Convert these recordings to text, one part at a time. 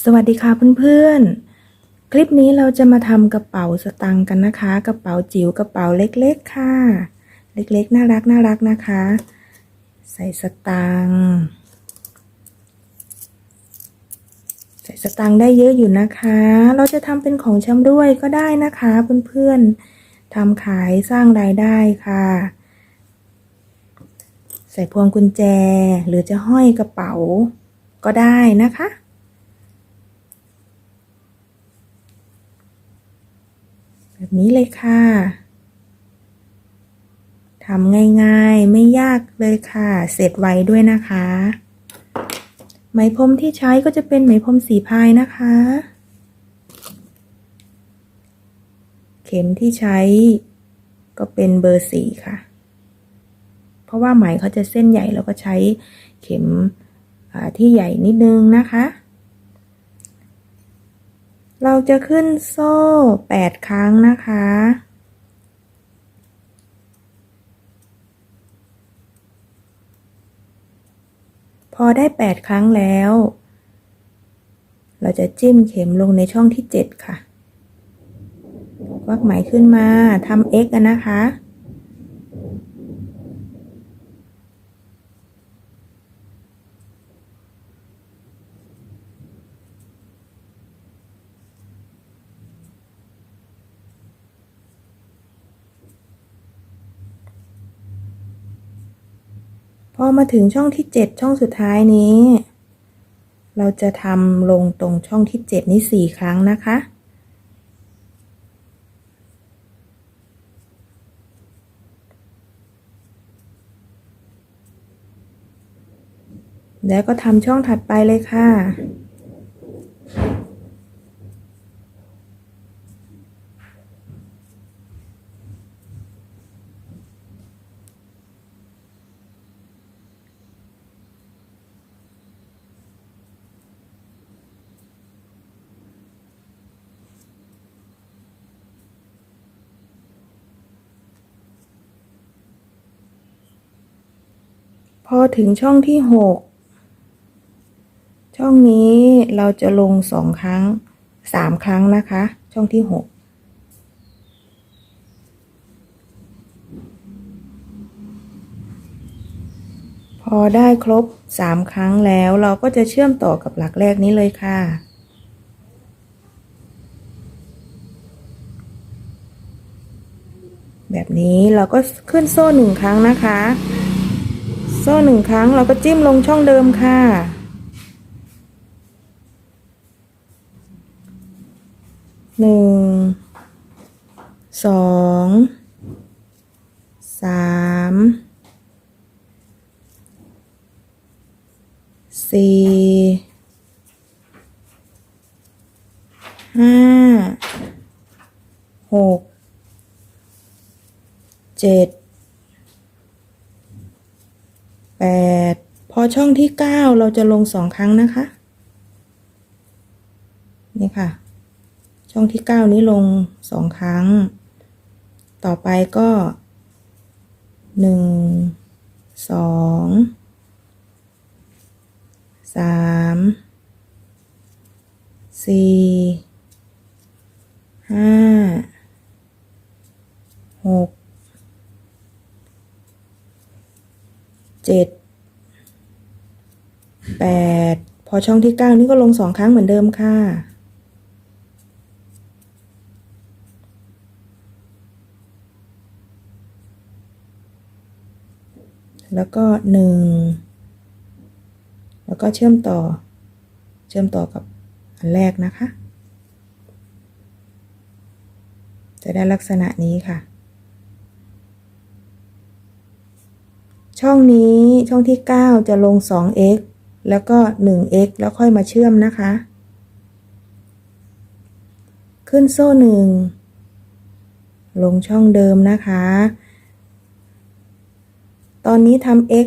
สวัสดีค่ะเพื่อนๆ คลิปนี้เราจะมาทำกระเป๋าสตังค์กันนะคะ กระเป๋าจิ๋วกระเป๋าเล็กๆค่ะ เล็กๆ น่ารักน่ารักนะคะ ใส่สตังค์ใส่สตังค์ได้เยอะอยู่นะคะ เราจะทำเป็นของชำร่วยก็ได้นะคะเพื่อนๆทำขายสร้างรายได้ค่ะ ใส่พวงกุญแจหรือจะห้อยกระเป๋าก็ได้นะคะ แบบ นี้เลยค่ะ ทำง่ายๆ ไม่ยากเลยค่ะ เสร็จไวด้วยนะคะ ไหมพรมที่ใช้ก็จะเป็นไหมพรมสีพายนะคะ เข็มที่ใช้ก็เป็นเบอร์สี่ค่ะ เพราะว่าไหมเขาจะเส้นใหญ่แล้วก็ใช้เข็มที่ใหญ่นิดนึงนะคะ เราจะขึ้นโซ่ 8 ครั้งนะคะ พอได้ 8 ครั้งแล้ว เราจะจิ้มเข็มลงในช่องที่ 7 ค่ะ วักไหมขึ้นมาทำ x นะคะ พอมาถึงช่องที่เจ็ดช่องสุดท้ายนี้ เราจะทำลงตรงช่องที่เจ็ดนี้สี่ครั้งนะคะ แล้วก็ทำช่องถัดไปเลยค่ะ อถึงช่องที่หกช่องนี้เราจะลงสองครั้งสามครั้งนะคะ ช่องที่หกพอได้ครบสามครั้งแล้วเราก็จะเชื่อมต่อกับหลักแรกนี้เลยค่ะแบบนี้เราก็ขึ้นโซ่หนึ่งครั้งนะคะ โซ่หนึ่งครั้งเราก็จิ้มลงช่องเดิมค่ะ หนึ่ง สอง สาม สี่ ห้า หก เจ็ด พอช่องที่เก้าเราจะลงสองครั้งนะคะ นี่ค่ะ ช่องที่เก้านี้ลงสองครั้ง ต่อไปก็หนึ่งสองสามสี่ แปดพอช่องที่เก้านี่ก็ลงสองครั้งเหมือนเดิมค่ะ แล้วก็หนึ่งแล้วก็เชื่อมต่อ เชื่อมต่อกับอันแรกนะคะ จะได้ลักษณะนี้ค่ะช่องนี้ช่องที่ 9 จะลง 2x แล้วก็ 1x แล้วค่อยมาเชื่อมนะคะ ขึ้นโซ่หนึ่งลงช่องเดิมนะคะ ตอนนี้ทำ x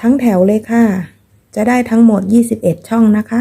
ทั้งแถวเลยค่ะ จะได้ทั้งหมด 21 ช่องนะคะ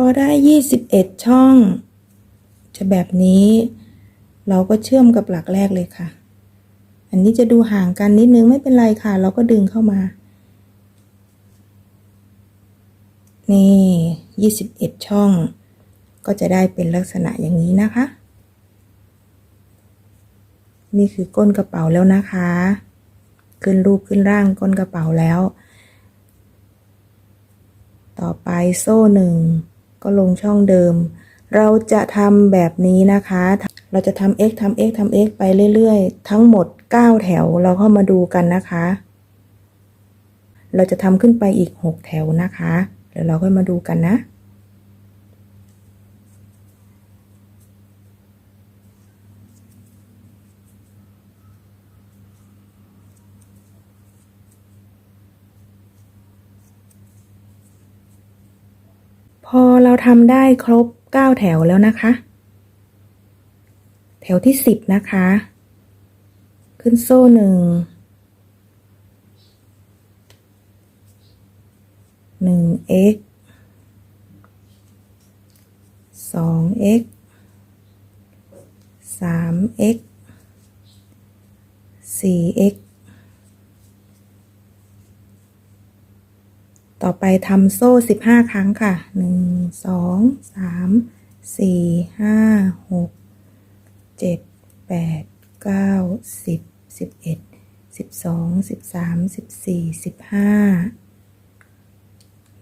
อได้21ช่อง จะแบบนี้ เราก็เชื่อมกับหลักแรกเลยค่ะ อันนี้จะดูห่างกันนิดนึงไม่เป็นไรค่ะ เราก็ดึงเข้ามา นี่21ช่อง ก็จะได้เป็นลักษณะอย่างนี้นะคะ นี่คือก้นกระเป๋าแล้วนะคะ ขึ้นรูปขึ้นร่างก้นกระเป๋าแล้วต่อไปโซ่หนึ่ง ก็ลงช่องเดิม เราจะทำแบบนี้นะคะ เราจะทำ x ทำ x ทำ x ไปเรื่อยๆ ทั้งหมด 9 แถว เราเข้ามาดูกันนะคะ เราจะทำขึ้นไปอีก 6 แถวนะคะ เดี๋ยวเราค่อยมาดูกันนะ พอ เราทำได้ครบ 9 แถวแล้วนะคะ แถวที่ 10 นะคะ ขึ้นโซ่หนึ่งหนึ่ง x สอง x สาม x สี่ x ต่อไปทำโซ่สิบห้าครั้งค่ะหนึ่งสองสามสี่ห้าหกเจ็ดแปดเก้าสิบสิบเอ็ดสิบสองสิบสามสิบสี่สิบห้า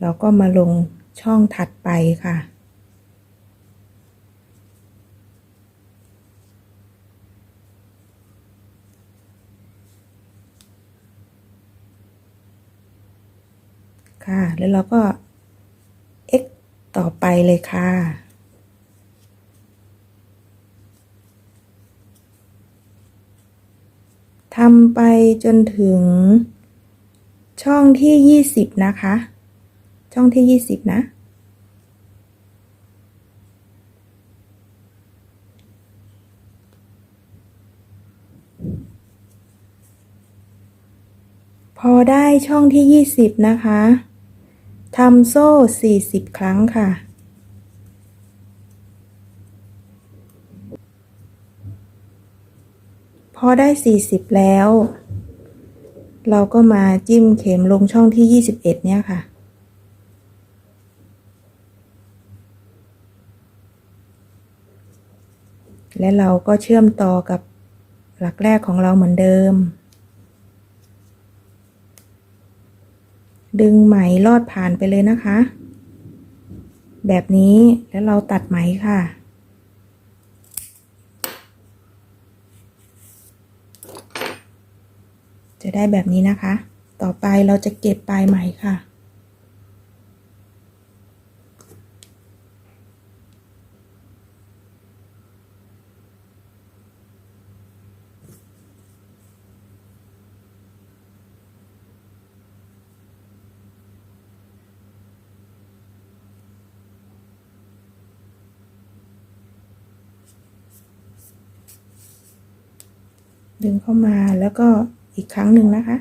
เราก็มาลงช่องถัดไปค่ะ ค่ะ แล้วเราก็ x ต่อไปเลยค่ะ ทำไปจนถึงช่องที่ 20 นะคะ ช่องที่ 20 นะพอได้ช่องที่ 20 นะคะ ทำโซ่ 40 ครั้งค่ะ พอได้ 40 แล้ว เราก็มาจิ้มเข็มลงช่องที่ 21 เนี่ยค่ะและเราก็เชื่อมต่อกับหลักแรกของเราเหมือนเดิม ดึงไหมลอดผ่านไปเลยนะคะ แบบนี้แล้วเราตัดไหมค่ะ จะได้แบบนี้นะคะ ต่อไปเราจะเก็บปลายไหมค่ะ ดึงเข้ามาแล้วก็อีกครั้งหนึ่งนะคะ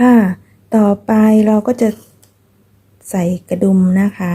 ค่ะ ต่อไปเราก็จะใส่กระดุมนะคะ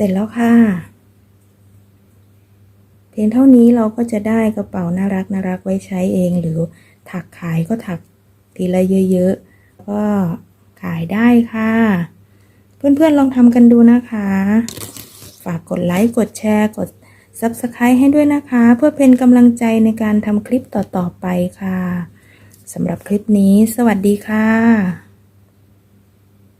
สร็จแล้วค่ะ เพียงเท่านี้เราก็จะได้กระเป๋าน่ารักน่ารักไว้ใช้เอง หรือถักขายก็ถักทีละเยอะๆ ก็ขายได้ค่ะ เพื่อนๆลองทำกันดูนะคะ ฝากกดไลค์กดแชร์กด Subscribe ให้ด้วยนะคะ เพื่อเป็นกำลังใจในการทำคลิปต่อๆไปค่ะสำหรับคลิปนี้ สวัสดีค่ะ